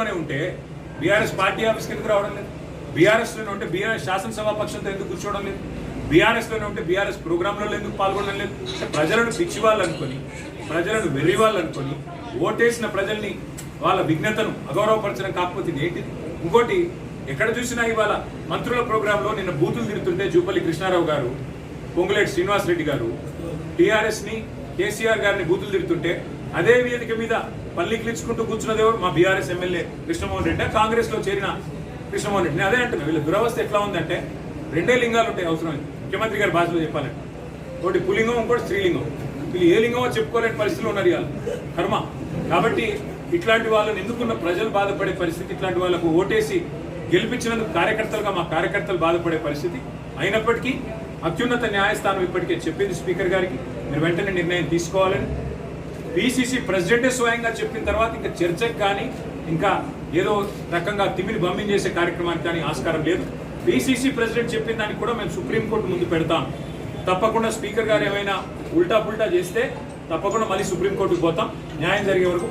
లోనే ఉంటే BRS party ఆఫీస్కి ఎందుకు రావడం లేదు? బీఆర్ఎస్లోనే ఉంటే బీఆర్ఎస్ శాసనసభా పక్షంతో ఎందుకు కూర్చోవడం లేదు? బీఆర్ఎస్లోనే ఉంటే బీఆర్ఎస్ ప్రోగ్రాంలలో ఎందుకు పాల్గొనడం లేదు? ప్రజలను పిచ్చి వాళ్ళు అనుకొని ప్రజలను వెర్రి వాళ్ళు అనుకొని ఓటేసిన ప్రజల్ని వాళ్ళ విఘ్నతను అగౌరవపరచడం కాకపోతే ఇది ఇంకోటి ఎక్కడ చూసినా ఇవాళ మంత్రుల ప్రోగ్రాంలో నిన్న బూతులు తిరుగుతుంటే జూపల్లి కృష్ణారావు గారు పొంగులేటి శ్రీనివాస్ రెడ్డి గారు టీఆర్ఎస్ని కేసీఆర్ గారిని బూతులు తిడుతుంటే అదే వేదిక మీద పల్లి క్లిచ్చుకుంటూ కూర్చున్నది ఎవరు? మా బీఆర్ఎస్ ఎమ్మెల్యే కృష్ణమోహన్ రెడ్డి. కాంగ్రెస్లో చేరిన కృష్ణమోహన్ రెడ్డి అదే అంటున్నా వీళ్ళ దురవస్థ ఎట్లా ఉందంటే రెండే లింగాలు ఉంటాయి అవసరం ముఖ్యమంత్రి గారి భాషలో చెప్పాలంటే. ఒకటి పులింగం ఇంకోటి స్త్రీలింగం. వీళ్ళు ఏ లింగమో చెప్పుకోలేని పరిస్థితులు ఉన్నారు ఇవాళ. కర్మ. కాబట్టి ఇట్లాంటి వాళ్ళని ఎందుకున్న ప్రజలు బాధపడే పరిస్థితి ఇట్లాంటి వాళ్ళకు ఓటేసి గెలిపించినందుకు కార్యకర్తలుగా మా కార్యకర్తలు బాధపడే పరిస్థితి అయినప్పటికీ అత్యున్నత న్యాయస్థానం ఇప్పటికే చెప్పింది స్పీకర్ గారికి. మీరు వెంటనే నిర్ణయం తీసుకోవాలని పిసిసి ప్రెసిడెంటే స్వయంగా చెప్పిన తర్వాత ఇంకా చర్చకు కానీ ఇంకా ఏదో రకంగా తిమిని బమ్మింగ్ చేసే కార్యక్రమానికి కానీ ఆస్కారం లేదు. పిసిసి ప్రెసిడెంట్ చెప్పిన దానికి కూడా మేము సుప్రీంకోర్టు ముందు పెడతాం. తప్పకుండా స్పీకర్ గారు ఏమైనా ఉల్టా పుల్టా చేస్తే తప్పకుండా మళ్ళీ సుప్రీంకోర్టుకు పోతాం. న్యాయం జరిగే వరకు